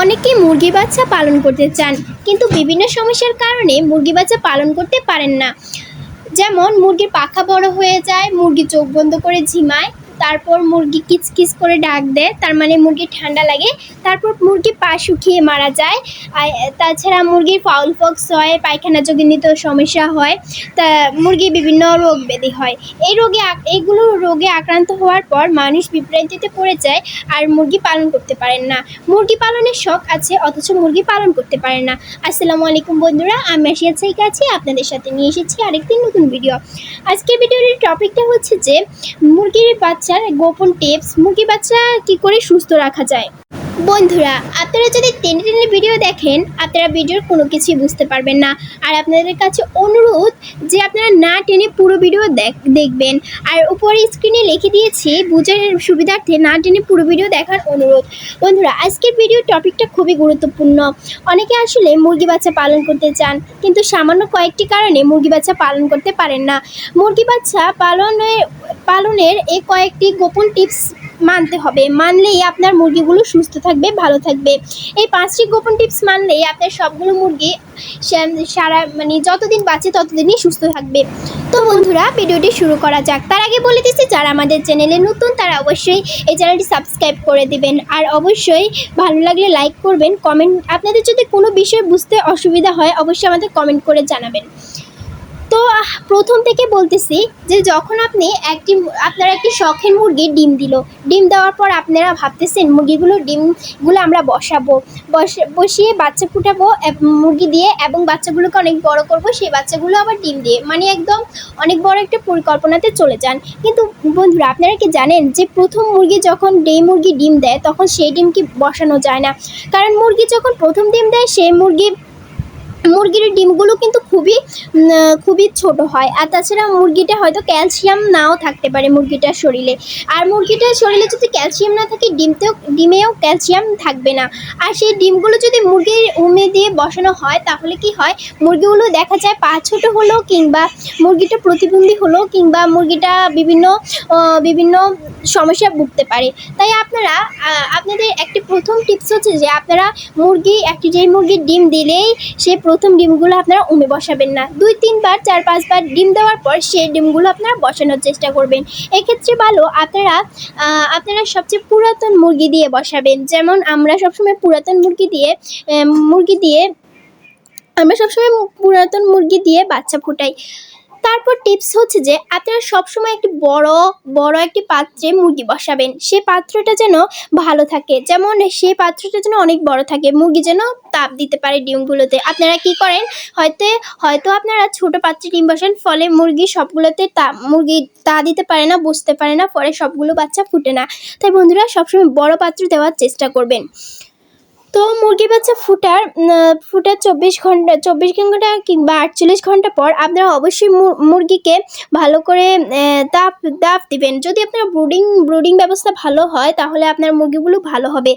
অনেকেই মুরগি বাচ্চা পালন করতে চান, কিন্তু বিভিন্ন সমস্যার কারণে মুরগি বাচ্চা পালন করতে পারেন না। যেমন, মুরগির পাখা বড় হয়ে যায় মুরগি চোখ বন্ধ করে ঝিমায় তারপর মুরগি কিচকিচ করে ডাক দেয়, তার মানে মুরগির ঠান্ডা লাগে। তারপর মুরগি পা শুকিয়ে মারা যায়। তাছাড়া মুরগির ফাউল ফক্স হয়, পায়খানা জনিত সমস্যা হয়, তা মুরগির বিভিন্ন রোগ ব্যাধি হয়। এই রোগে এইগুলো রোগে আক্রান্ত হওয়ার পর মানুষ বিভ্রান্তিতে পড়ে যায় আর মুরগি পালন করতে পারেন না। মুরগি পালনের শখ আছে, অথচ মুরগি পালন করতে পারেন না। আসসালামু আলাইকুম বন্ধুরা, আমি আসিয়া সাইকা আছি, আপনাদের সাথে নিয়ে এসেছি আরেকটি নতুন ভিডিও আজকের ভিডিওর টপিকটা হচ্ছে যে, মুরগির বাচ্চার গোপন টিপস মুরগি বাচ্চা কি করে সুস্থ রাখা যায়? বন্ধুরা, আপনারা যদি টেনে টেনে ভিডিও দেখেন, আপনারা ভিডিওর কোনো কিছুই বুঝতে পারবেন না। আর আপনাদের কাছে অনুরোধ যে আপনারা না টেনে পুরো ভিডিও দেখ- দেখবেন। আর উপরে স্ক্রিনে লিখে দিয়েছি, বুঝার সুবিধার্থে না টেনে পুরো ভিডিও দেখার অনুরোধ। বন্ধুরা, আজকের ভিডিও টপিকটা খুবই গুরুত্বপূর্ণ। অনেকে আসলে মুরগি বাচ্চা পালন করতে চান, কিন্তু সামান্য কয়েকটি কারণে মুরগি বাচ্চা পালন করতে পারেন না। মুরগি বাচ্চা পালনের পালনের এই কয়েকটি গোপন টিপস মানতে হবে। মানলেই আপনার মুরগিগুলো সুস্থ থাকবে, ভালো থাকবে। এই পাঁচটি গোপন টিপস মানলেই আপনার সবগুলো মুরগি সারা মানে যতদিন বাঁচে ততদিনই সুস্থ থাকবে। তো বন্ধুরা, ভিডিওটি শুরু করা যাক। তার আগে বলে দিচ্ছি, যারা আমাদের চ্যানেলে নতুন, তারা অবশ্যই এই চ্যানেলটি সাবস্ক্রাইব করে দিবেন। আর অবশ্যই ভালো লাগলে লাইক করবেন, কমেন্ট, আপনাদের যদি কোনো বিষয় বুঝতে অসুবিধা হয়, অবশ্যই আমাদের কমেন্ট করে জানাবেন। তো প্রথম থেকে বলতেছি যে যখন আপনি একটি আপনার একটি শখের মুরগি ডিম দিল, ডিম দেওয়ার পর আপনারা ভাবতেছেন মুরগিগুলো ডিমগুলো আমরা বসাবো। বসে বসিয়ে বাচ্চা ফুটাবো মুরগি দিয়ে এবং বাচ্চাগুলোকে অনেক বড় করব, সেই বাচ্চাগুলো আবার ডিম দিয়ে মানে একদম অনেক বড় একটা পরিকল্পনাতে চলে যান। কিন্তু বন্ধুরা, আপনারা কি জানেন যে প্রথম মুরগি যখন ডেই মুরগি ডিম দেয়, তখন সেই ডিম কি বসানো যায় না? কারণ মুরগি যখন প্রথম ডিম দেয়, সেই মুরগি মুরগির ডিমগুলো কিন্তু খুবই খুবই ছোট হয়। আর তাছাড়া মুরগিটা হয়তো ক্যালসিয়াম নাও থাকতে পারে মুরগিটার শরীরে। আর মুরগিটার শরীরে যদি ক্যালসিয়াম না থাকে, ডিমতেও, ডিমেও ক্যালসিয়াম থাকবে না। আর সেই ডিমগুলো যদি মুরগির উমে দিয়ে বসানো হয়, তাহলে কি হয়? মুরগিগুলো দেখা যায় পা ছোট হলো কিংবা মুরগিটা প্রতিবন্ধী হলো কিংবা মুরগিটা বিভিন্ন বিভিন্ন সমস্যায় ভুগতে পারে। তাই আপনারা আপনাদের একটি প্রথম টিপস হচ্ছে যে, আপনারা মুরগি, একটি যেই মুরগির ডিম দিলেই সেই প্রথম ডিমগুলো আপনারা উমে বসাবেন না। দুই তিনবার চার পাঁচবার ডিম দেওয়ার পর সেই ডিমগুলো আপনারা বসানোর চেষ্টা করবেন। এক্ষেত্রে ভালো আপনারা আপনারা সবচেয়ে পুরাতন মুরগি দিয়ে বসাবেন। যেমন আমরা সবসময় পুরাতন মুরগি দিয়ে মুরগি দিয়ে আমরা সবসময় পুরাতন মুরগি দিয়ে বাচ্চা ফোটাই। তারপর টিপস হচ্ছে যে, আপনারা সবসময় একটি বড় বড় একটি পাত্রে মুরগি বসাবেন। সেই পাত্রটা যেন ভালো থাকে। যেমন সেই পাত্রটা যেন অনেক বড় থাকে। মুরগি যেন তাপ দিতে পারে ডিমগুলোতে। আপনারা কি করেন? হয়তো হয়তো আপনারা ছোট পাত্রে ডিম বসান, ফলে মুরগি সবগুলোতে তা, মুরগি তা দিতে পারে না বসতে পারে না পরে সবগুলো বাচ্চা ফুটে না। তাই বন্ধুরা সবসময় বড় পাত্র দেওয়ার চেষ্টা করবেন। মুরগি বাচ্চা ফুটার ফুটার চব্বিশ ঘণ্টা চব্বিশ ঘণ্টা কিংবা আটচল্লিশ ঘণ্টা পর আপনারা অবশ্যই মুরগিকে ভালো করে তাপ তাপ দিবেন। যদি আপনার ব্রুডিং ব্রুডিং ব্যবস্থা ভালো হয়, তাহলে আপনার মুরগিগুলো ভালো হবে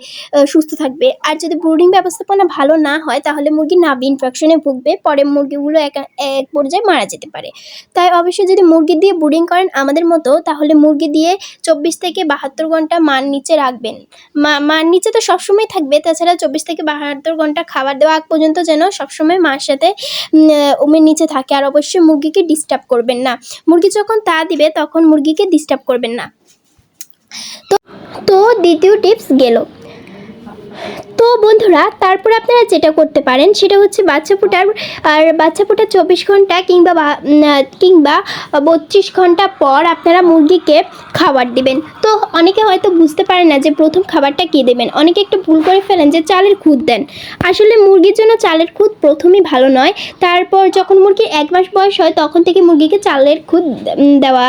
সুস্থ থাকবে। আর যদি ব্রুডিং ব্যবস্থাপনা ভালো না হয়, তাহলে মুরগি নাভি ইনফেকশনে ভুগবে, পরে মুরগিগুলো এক এক পর্যায়ে মারা যেতে পারে। তাই অবশ্যই যদি মুরগি দিয়ে ব্রুডিং করেন আমাদের মতো, তাহলে মুরগি দিয়ে চব্বিশ থেকে বাহাত্তর ঘণ্টা মান নিচে রাখবেন। মা মার নিচে তো সবসময় থাকবে, তাছাড়া চব্বিশ থেকে বাহাত্তর ঘণ্টা খাবার দেওয়া আগ পর্যন্ত যেন সবসময় মার সাথে উম, উমের নিচে থাকে। আর অবশ্যই মুরগিকে ডিস্টার্ব করবেন না। মুরগি যখন তা দিবে তখন মুরগিকে ডিস্টার্ব করবেন না। তো তো দ্বিতীয় টিপস গেল। তো বন্ধুরা, তারপর আপনারা যেটা করতে পারেন সেটা হচ্ছে বাচ্চা ফোটার, আর বাচ্চা ফোটার চব্বিশ ঘণ্টা কিংবা কিংবা বত্রিশ ঘণ্টা পর আপনারা মুরগিকে খাবার দিবেন। তো অনেকে হয়তো বুঝতে পারে না যে প্রথম খাবারটা কী দেবেন। অনেকে একটু ভুল করে ফেলেন যে চালের খুদ দেন। আসলে মুরগির জন্য চালের খুদ প্রথমেই ভালো নয়। তারপর যখন মুরগির এক মাস বয়স হয়, তখন থেকে মুরগিকে চালের খুদ দেওয়া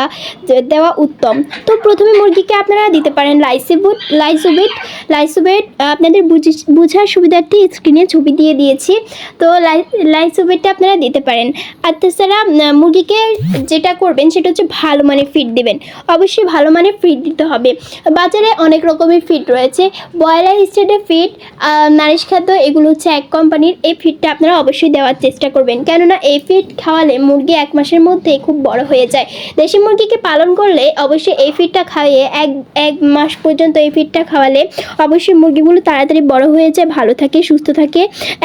দেওয়া উত্তম। তো প্রথমে মুরগিকে আপনারা দিতে পারেন লাইসিবুট, লাইসোবিট লাইসোবেট আপনাদের বুঝি বোঝার সুবিধার্থে স্ক্রিনে ছবি দিয়ে দিয়েছি। তো লাই লাইসোবেটটা আপনারা দিতে পারেন। আর তাছাড়া মুরগিকে যেটা করবেন সেটা হচ্ছে ভালো মানের ফিড দেবেন। অবশ্যই ভালো মানের ফিড দিতে হবে। বাজারে অনেক রকমের ফিড রয়েছে। ব্রয়লার স্টেটের ফিড নারিশ খাদ্য, এগুলো হচ্ছে এক কোম্পানির এই ফিডটা আপনারা অবশ্যই দেওয়ার চেষ্টা করবেন। কেননা, এই ফিড খাওয়ালে মুরগি এক মাসের মধ্যে খুব বড় হয়ে যায়। দেশি মুরগিকে পালন করলে অবশ্যই এই ফিডটা খাইয়ে এক এক মাস পর্যন্ত এই ফিডটা খাওয়ালে অবশ্যই মুরগিগুলো তাড়াতাড়ি বড় বড় হয়ে যায় ভালো থাকে সুস্থ থাকে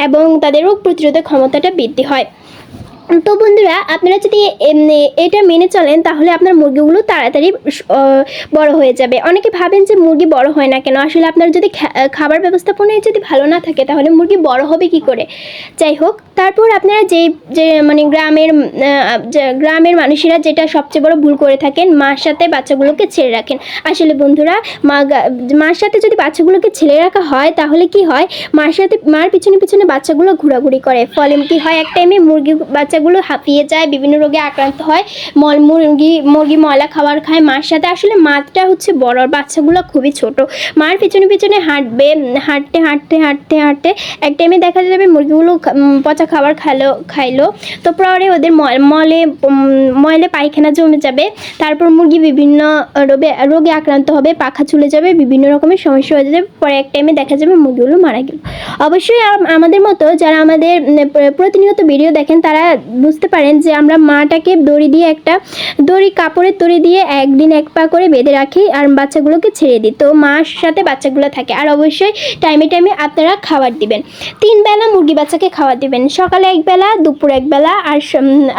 এবং তাদের রোগ প্রতিরোধের ক্ষমতাটা বৃদ্ধি হয়। তো বন্ধুরা, আপনারা যদি এটা মেনে চলেন, তাহলে আপনার মুরগিগুলো তাড়াতাড়ি বড় হয়ে যাবে। অনেকে ভাবেন যে মুরগি বড় হয় না কেন? আসলে আপনার যদি খাবার ব্যবস্থাপনায় যদি ভালো না থাকে, তাহলে মুরগি বড় হবে কি করে? যাই হোক, তারপর আপনারা যে যে মানে গ্রামের গ্রামের মানুষেরা যেটা সবচেয়ে বড় ভুল করে থাকেন, মার সাথে বাচ্চাগুলোকে ছেড়ে রাখেন। আসলে বন্ধুরা, মা মার সাথে যদি বাচ্চাগুলোকে ছেড়ে রাখা হয়, তাহলে কি হয়? মার সাথে, মার পিছনে পিছনে বাচ্চাগুলো ঘোরাঘুরি করে। ফলে কি হয়? এক টাইমে মুরগি বাচ্চাগুলো হাঁপিয়ে যায়, বিভিন্ন রোগে আক্রান্ত হয়, মল মুরগি মুরগি ময়লা খাবার খায় মার সাথে। আসলে মাছটা হচ্ছে বড় বাচ্চাগুলো খুবই ছোট। মার পিছনে পিছনে হাঁটবে, হাঁটতে হাঁটতে হাঁটতে হাঁটতে এক টাইমে দেখা যাবে মুরগিগুলো পচা খাবার খালো, খাইলো। তো পরে ওদের মলে ময়লে পায়খানা জমে যাবে। তারপর মুরগি বিভিন্ন রোগে রোগে আক্রান্ত হবে, পাখা চলে যাবে, বিভিন্ন রকমের সমস্যা হয়ে যাবে। পরে এক টাইমে দেখা যাবে মুরগিগুলো মারা গেল। অবশ্যই আমাদের মতো যারা আমাদের প্রতিনিয়ত ভিডিও দেখেন, তারা বুঝতে পারেন যে আমরা মাটাকে দড়ি দিয়ে একটা দড়ি কাপড়ের দড়ি দিয়ে একদিন এক পা করে বেঁধে রাখি আর বাচ্চাগুলোকে ছেড়ে দিই। তো মার সাথে বাচ্চাগুলো থাকে আর অবশ্যই টাইমে টাইমে আপনারা খাবার দিবেন। তিন বেলা মুরগি বাচ্চাকে খাবার দিবেন। সকালে এক বেলা, দুপুর এক বেলা আর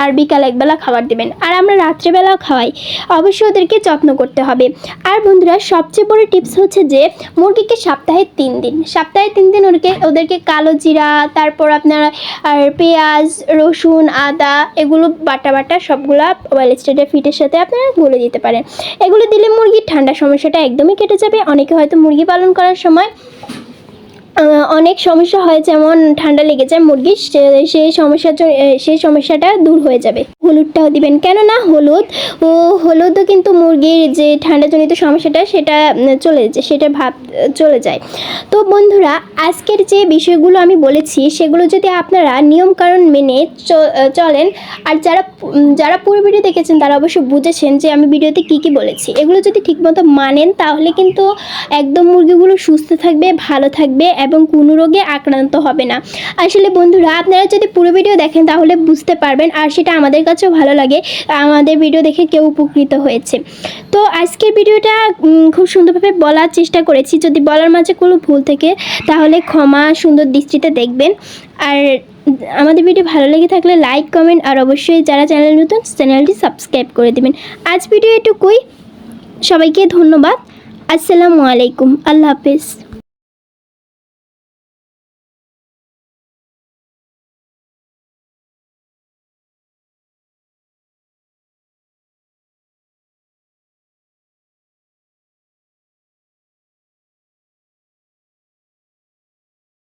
আর বিকাল এক বেলা খাবার দিবেন। আর আমরা রাত্রেবেলাও খাওয়াই। অবশ্যই ওদেরকে যত্ন করতে হবে। আর বন্ধুরা, সবচেয়ে বড় টিপস হচ্ছে যে মুরগিকে সপ্তাহে তিন দিন। সপ্তাহে তিন দিন ওদেরকে ওদেরকে কালো জিরা, তারপর আপনার আর পেঁয়াজ, রসুন আদা, এগুলো বাটা বাটা সবগুলো অয়েল স্টেডের ফিটের সাথে আপনারা গুলে দিতে পারেন। এগুলো দিলে মুরগির ঠান্ডা সমস্যাটা একদমই কেটে যাবে। অনেকে হয়তো মুরগি পালন করার সময় অনেক সমস্যা হয়, যেমন ঠান্ডা লেগে যায় মুরগির সেই সমস্যার জন্য, সেই সমস্যাটা দূর হয়ে যাবে। হলুদটাও দিবেন। কেননা হলুদ, ও হলুদও কিন্তু মুরগির যে ঠান্ডাজনিত সমস্যাটা, সেটা চলে সেটা ভাব, চলে যায়। তো বন্ধুরা, আজকের যে বিষয়গুলো আমি বলেছি, সেগুলো যদি আপনারা নিয়মকানুন মেনে চলেন, আর যারা যারা পুরো ভিডিও দেখেছেন, তারা অবশ্য বুঝেছেন যে আমি ভিডিওতে কী কী বলেছি। এগুলো যদি ঠিকমতো মানেন, তাহলে কিন্তু একদম মুরগিগুলো সুস্থ থাকবে, ভালো থাকবে, এবং কোনো রোগে আক্রান্ত হবে না। আসলে বন্ধুরা, আপনারা যদি পুরো ভিডিও দেখেন, তাহলে বুঝতে পারবেন, আর সেটা আমাদের কাছেও ভালো লাগে, আমাদের ভিডিও দেখে কেউ উপকৃত হয়েছে। তো আজকের ভিডিওটা খুব সুন্দরভাবে বলার চেষ্টা করেছি। যদি বলার মাঝে কোনো ভুল থেকে, তাহলে ক্ষমা সুন্দর দৃষ্টিতে দেখবেন। আর আমাদের ভিডিও ভালো লেগে থাকলে লাইক কমেন্ট আর অবশ্যই যারা চ্যানেল নতুন চ্যানেলটি সাবস্ক্রাইব করে দেবেন। আজ ভিডিও এটুকুই। সবাইকে ধন্যবাদ। আসসালামু আলাইকুম। আল্লাহ হাফেজ।